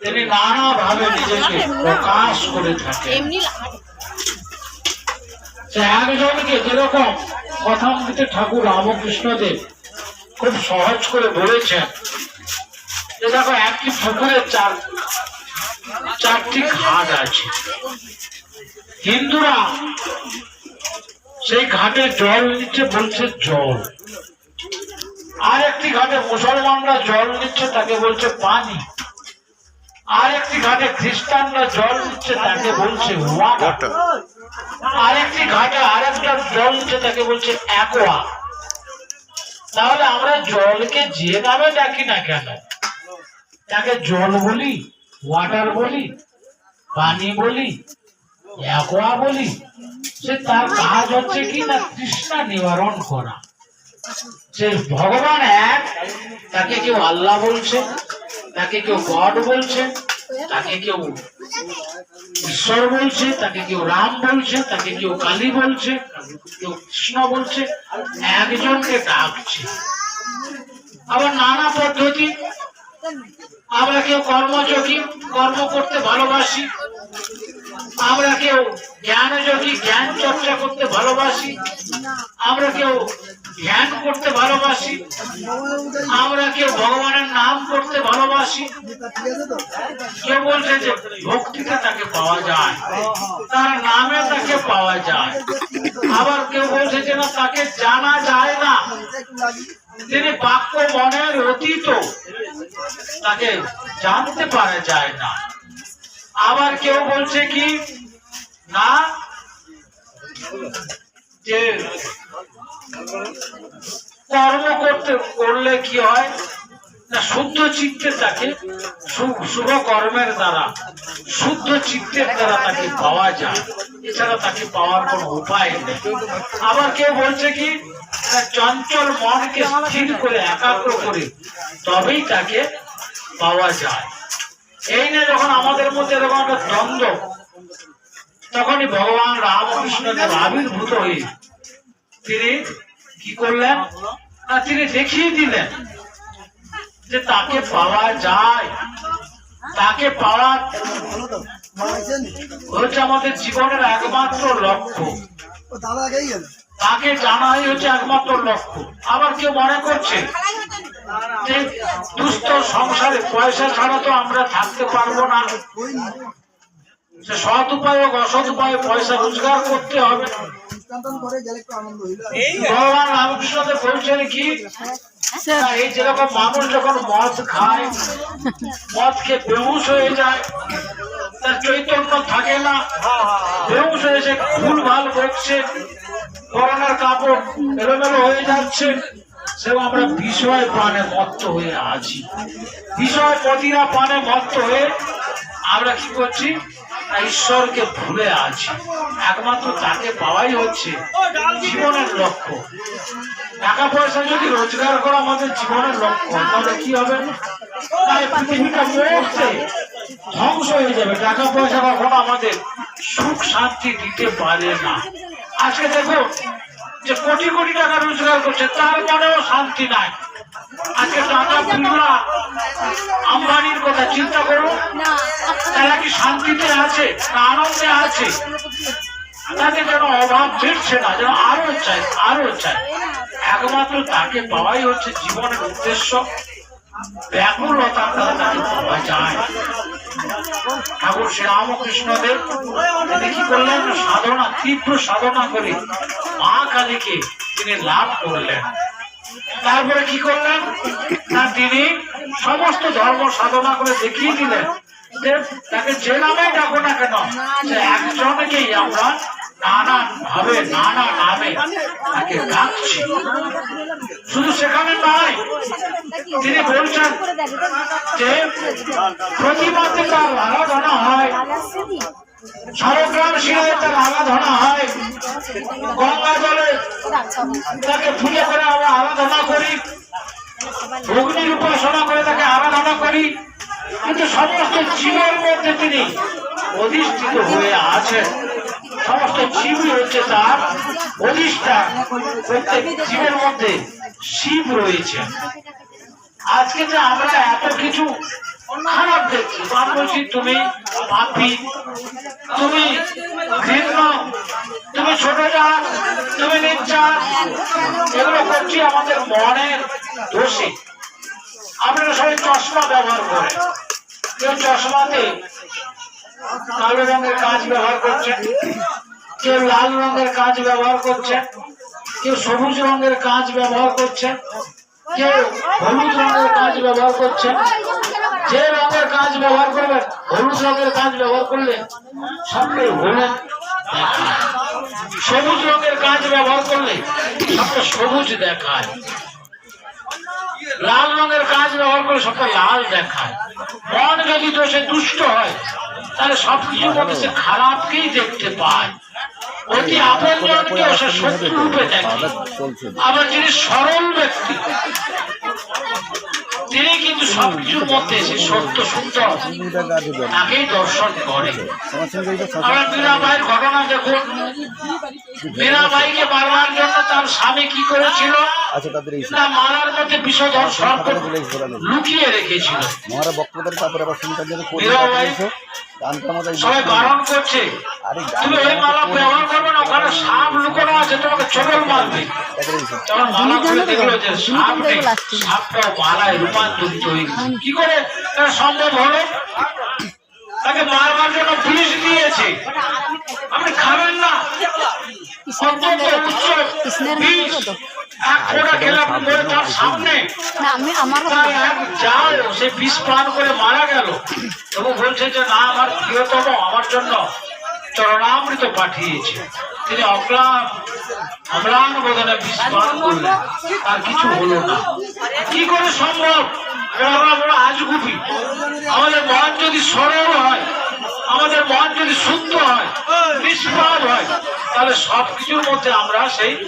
তিনি নানা ভাবে নিজেকে প্রকাশ করে থাকেন একজনকে যেরকম কথামৃত ঠাকুর রামকৃষ্ণদেব খুব সহজ করে বলেছেন যে দেখো একটি পুকুরের চার চারটি ঘাট আছে। হিন্দুরা সেই ঘাটে জল নিচ্ছে বলছে জল। আর একটি ঘাটে মুসলমানরা জল নিচ্ছে তাকে বলছে পানি। আর একটি ঘাটে খ্রিস্টানরা জল নিচ্ছে তাকে বলছে ওয়াটার আরেকটি ঘাটে আরেকটা জল নিচ্ছে তাকে বলছে অ্যাকোয়া। তাহলে আমরা জলকে যে নামে ডাকি না কেন? তাকে জল বলি ওয়াটার বলি পানি বলি অ্যাকোয়া বলি। সে তার কাজ হচ্ছে কি না তৃষ্ণা নিবারণ করা। সে ভগবান এক তাকে কেউ আল্লাহ বলছে। তাকে কেউ গড বলছে, তাকে কেউ ঈশ্বর বলছে, তাকে কেউ রাম বলছে, তাকে কেউ কালী বলছে কেউ কৃষ্ণ বলছে, একজনকে ডাকছে। আবার নানা পদ্ধতি, আমরা কেউ কর্মযোগী, কর্ম করতে ভালোবাসি, আমরা কেউ জ্ঞান যোগী জ্ঞান চর্চা করতে ভালোবাসি, আমরা কেউ ধ্যান করতে ভালোবাসি। আমরা কেউ ভগবানের নাম করতে ভালোবাসি। কেউ বলছে যে ভক্তিতে তাকে পাওয়া যায়, তার নামে তাকে পাওয়া যায়। আবার কেউ বলছে যে না, তাকে জানা যায় না। তিনি বাক্য মনের অতীত, তাকে জানতে পারা যায় না। আবার কেউ বলছে কি, না কর্ম করতে করলে কি হয়? না, শুদ্ধ চিত্তে তাকে শুভ কর্মের দ্বারা, শুদ্ধ চিত্তের দ্বারা তাকে পাওয়া যায়। এছাড়া তাকে পাওয়ার কোনো উপায় নেই। আবার কেউ বলছে কি চঞ্চল মনকে স্থির করে একাগ্র করে তবেই তাকে পাওয়া যায়। এই নিয়ে যখন আমাদের মধ্যে এরকম একটা দ্বন্দ্ব তখনই ভগবান রামকৃষ্ণদেব আবির্ভূত হয়ে তিনি কি করলেন? না, তিনি দেখিয়ে দিলেন যে তাকে পাওয়া যায়। তাকে পাওয়া হচ্ছে আমাদের জীবনের একমাত্র লক্ষ্য। তাকে জানাই হচ্ছে একমাত্র লক্ষ্য। আবার কেউ মনে করছে সংসারে পয়সা ছাড়া তো আমরা থাকতে পারব না। সে সৎ উপায় হোক অসৎ উপায়ে পয়সা রোজগার করতে হবে। ভগবান রামকৃষ্ণদেব বলছেন কি এই যেরকম মানুষ যখন মদ খায় মদ খেয়ে বেহুশ হয়ে যায় তার চৈতন্য থাকে না। বেহুশ হয়ে সে ভুল ভালো করছে করোনার কাপড় এলোমেলো হয়ে যাচ্ছে। সেও আমরা বিষয় প্রাণে মত্ত হয়ে আছি। বিষয় প্রতিরা প্রাণে মত্ত হয়ে আমরা কি করছি? ঈশ্বরকে ভুলে আছি। একমাত্র তাকে পাওয়াই হচ্ছে জীবনের লক্ষ্য। টাকা পয়সা যদি রোজগার করা আমাদের জীবনের লক্ষ্য, তাহলে কি হবে? পৃথিবীটা মুহূর্তে ধ্বংস হয়ে যাবে। টাকা পয়সা কখনো আমাদের সুখ শান্তি দিতে পারে না। আজকে দেখো যে কোটি কোটি টাকা রোজগার করছে, তার মনেও শান্তি নাই। আজকে টাকা বিড়লা আম্বানির কথা চিন্তা করো। তারা কি শান্তিতে আছে আনন্দে আছে? তাদের যেন অভাব ফিরছে না, যেন আরও চাই আরও চাই একমাত্র তাকে পাওয়াই হচ্ছে জীবনের উদ্দেশ্য। ব্যাকুলতা দ্বারা তাকে পাওয়া যায়। ঠাকুর শ্রীরামকৃষ্ণ দেব তিনি কি করলেন? সাধনা, তীব্র সাধনা করে মা কালীকে তিনি লাভ করলেন। তারপরে কি করলেন? না তিনি সমস্ত ধর্ম সাধনা করে দেখিয়ে দিলেন যে তাকে যে নামে ডাকো না কেন, সে একজনকেই আমরা নানান ভাবে নানা নামে তাকে ডাকছে। শুধু সেখানে নয় তিনি বলছেন যে প্রতিমাতে তার আরাধনা হয়। সরগ্রাম শিলায় তার আরাধনা হয়। গঙ্গা জলে তাকে পুজো করে আমরা আরাধনা করি। অগ্নির উপাসনা করে তাকে আরাধনা করি। কিন্তু সমস্ত জীবের মধ্যে তিনি অধিষ্ঠিত হয়ে আছেন। সমস্ত জীবই হচ্ছে তার অধিষ্ঠান প্রত্যেক জীবের মধ্যে। শিব রয়েছে। আজকে যে আমরা এত কিছু খারাপ দেখছি বলছি তুমি পাপি, তুমি ঘৃণ্য, তুমি ছোট জাত, তুমি নির্যাত এগুলো করছি আমাদের মনের দোষে। আপনারা সবাই চশমা ব্যবহার করেন। কেউ চশমাতে কালো রঙের কাজ ব্যবহার করছেন কেউ লাল রঙের কাজ ব্যবহার করছেন কেউ সবুজ রঙের কাজ ব্যবহার করছেন কেউ হলুদ রঙের কাজ ব্যবহার করছেন যে রঙের কাজ ব্যবহার করবেন হলুদ রঙের কাজ ব্যবহার করলে সামনে হলুদ সবুজ রঙের কাজ ব্যবহার করলে সামনে সবুজ দেখায়। লাল রঙের কাজ ব্যবহার করে সবটা লাল দেখায়। মন যদি দোষে দুষ্ট হয়, তাহলে সবকিছুর মধ্যে সে খারাপকেই দেখতে পায়। অতি আপনজনকে সে শত্রু রূপে দেখে। আবার যিনি সরল ব্যক্তি তিনি কিন্তু সবকিছুর মধ্যে সে সত্য সুন্দর তাকেই দর্শন করে। আমরা মীরাবাইয়ের ঘটনা দেখুন। মীরাবাইকে মারবার জন্য তার স্বামী কি করেছিল? আচ্ছা না মারার মধ্যে বিষধর সর্প লুকিয়ে রেখেছিল। মীরাবাই সবাই বারণ করছে। তুমি ওই মালা ব্যবহার করবে না ওখানে সাপ লুকোনো আছে তোমাকে মারবে তখন মালা খুলে দেখল যে সাপ নেই সাপটা মালায় রূপান্তরিত হয়ে কি করে এটা সম্ভব হলো? তাকে মারবার জন্য পুলিশ দিয়েছে। আপনি খাবেন না। না আমি আমার তার সে বিষ পান করে মারা গেল। এবং বলছে যে না আমার প্রিয়তম আমার জন্য চরণামৃত পাঠিয়েছে। তিনি অগ্রাম অম্লান বোধনে বিষ পান করলেন। তার কিছু হলো না। কি করে সম্ভব? আমরা বড় আজগুবি আমাদের মন যদি সরল হয় আমাদের মন যদি শুদ্ধ হয় তাহলে সবকিছুর মধ্যে আমরা সেই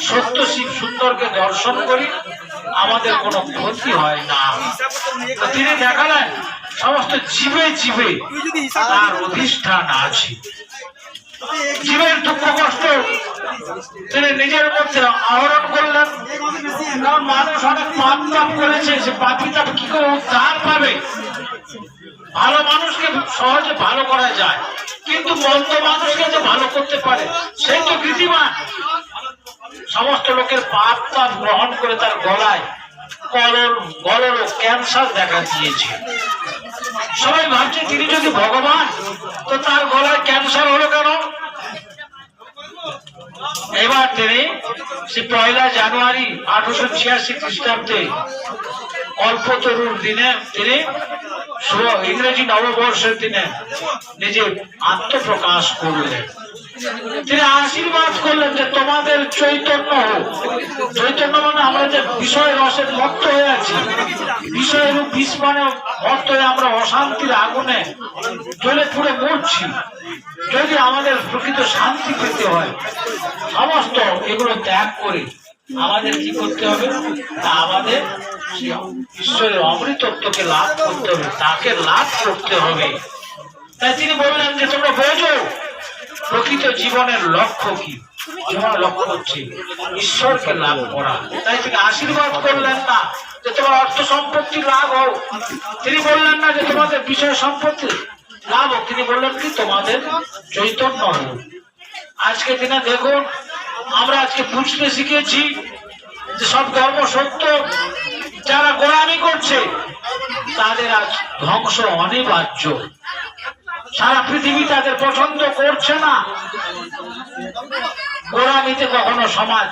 সত্য- শিব সুন্দরকে দর্শন করি। আমাদের কোনো ক্ষতি হয় না। তিনি দেখালেন, সমস্ত জীবে জীবে তার অধিষ্ঠান আছে। জীবের দুঃখ কষ্ট তিনি নিজের মধ্যে আহরণ করলেন। কারণ মানুষ অনেক পাপ তাপ করেছে, সে পাপি তাপ কি করে উদ্ধার পাবে? ভালো মানুষকে সহজে ভালো করা যায়। কিন্তু মন্দ মানুষকে যে ভালো করতে পারে। সে তো কৃতিমান সমস্ত লোকের পাপ তাপ গ্রহণ করে তার গলায় কলর গলর ক্যান্সার দেখা দিয়েছে। সবাই ভাবছে, তিনি যদি ভগবান, তো তার গলায় ক্যান্সার হলো কেন? এবার তিনি সে পয়লা জানুয়ারি আঠারোশো ছিয়াশি খ্রিস্টাব্দে অল্প তরুণ দিনে তিনি ইংরেজি নববর্ষের দিনে নিজের আত্মপ্রকাশ করলেন। আশীর্বাদ করলেন যে তোমাদের চৈতন্য চৈতন্য মানে আমরা যে বিষয় রসের হয়ে আছি। বিষয়ের বিষ মানে মত্ত হয়ে আমরা অশান্তির আগুনে পুড়ে মরছি। যদি আমাদের প্রকৃত শান্তি পেতে হয়, সমস্ত এগুলো ত্যাগ করে আমাদের কি করতে হবে? তা আমাদের ঈশ্বরের অমৃতত্বকে লাভ করতে হবে, তাকে লাভ করতে হবে। তাই তিনি বললেন যে তোমরা বোঝো প্রকৃত জীবনের লক্ষ্য কি? জীবন লক্ষ্য হচ্ছে ঈশ্বরকে লাভ করা। তাই তিনি আশীর্বাদ করলেন না যে তোমার অর্থ সম্পত্তি লাভ হোক। তিনি বললেন না যে তোমাদের বিষয় সম্পত্তি লাভ হোক। তিনি বললেন কি? তোমাদের চৈতন্য হোক। আজকে দিনে দেখুন আমরা আজকে বুঝতে শিখেছি যে সব ধর্ম সত্য। যারা গোলামি করছে তাদের আজ ধ্বংস অনিবার্য। সারা পৃথিবী তাদের পছন্দ করছে না। গোলামিতে কখনো সমাজ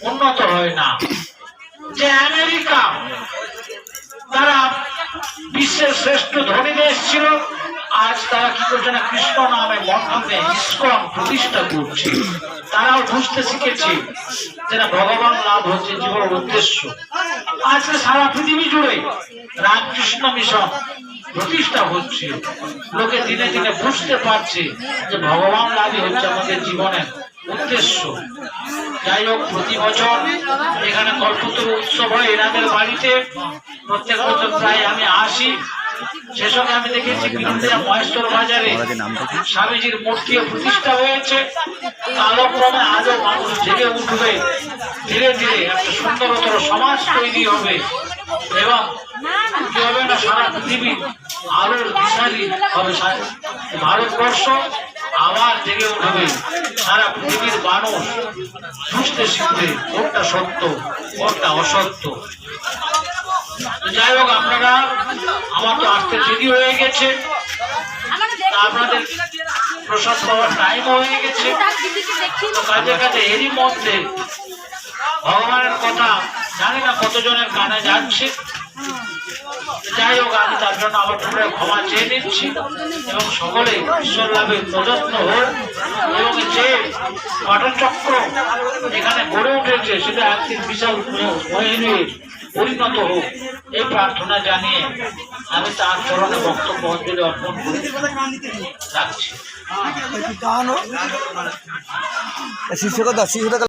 উন্নত হয় না। যে আমেরিকা, তারা বিশ্বের শ্রেষ্ঠ ধনী দেশ ছিল, আজ তারা কি করছে না, কৃষ্ণ নামে মঠে ইস্কন প্রতিষ্ঠা করছে। তারাও বুঝতে শিখেছে যে না, ভগবান লাভ হচ্ছে জীবনের উদ্দেশ্য। আজকে সারা পৃথিবী জুড়ে রামকৃষ্ণ মিশন প্রতিষ্ঠা হচ্ছে। লোকে দিনে দিনে বুঝতে পারছে যে ভগবান লাভই হচ্ছে আমাদের জীবনের উদ্দেশ্য। যাই হোক, প্রতি বছর এখানে কল্পতরু উৎসব হয় এনাদের বাড়িতে। প্রত্যেক বছর প্রায় আমি আসি। সে সঙ্গে আমি দেখেছি বিরুলিয়া মহেশ্বর বাজারে স্বামীজির মূর্তিও প্রতিষ্ঠা হয়েছে। কালক্রমে আজও মানুষ জেগে উঠবে। ধীরে ধীরে একটা সুন্দরতর সমাজ তৈরি হবে। এবং কি হবে না সারা পৃথিবী আলোর দিশারি হবে ভারতবর্ষ আবার জেগে উঠবে? সারা পৃথিবীর মানুষ বুঝতে শিখবে কোনটা সত্য, কোনটা অসত্য। যাই হোক, আপনারা আমার তো আসতে দেরি হয়ে গেছে। আপনাদের প্রসাদ পাওয়ার টাইম হয়ে গেছে। তো কাজে কাজে এরই মধ্যে ভগবানের কথা জানি না কতজনের কানে যাচ্ছে। যাই হোক, আমি তার জন্য আমার পুরো ক্ষমা চেয়ে নিচ্ছি এবং সকলে ঈশ্বর লাভে প্রযত্ন হোক। এবং যে পাঠচক্র এখানে গড়ে উঠেছে, সেটা একদিন বিশাল মহিনীর পরিণত হোক। এই প্রার্থনা জানিয়ে আমি তার চরণে বক্তব্য অঞ্জলি অর্পণ করে। রাখছি। শিষ্যকতা শিষ্যতা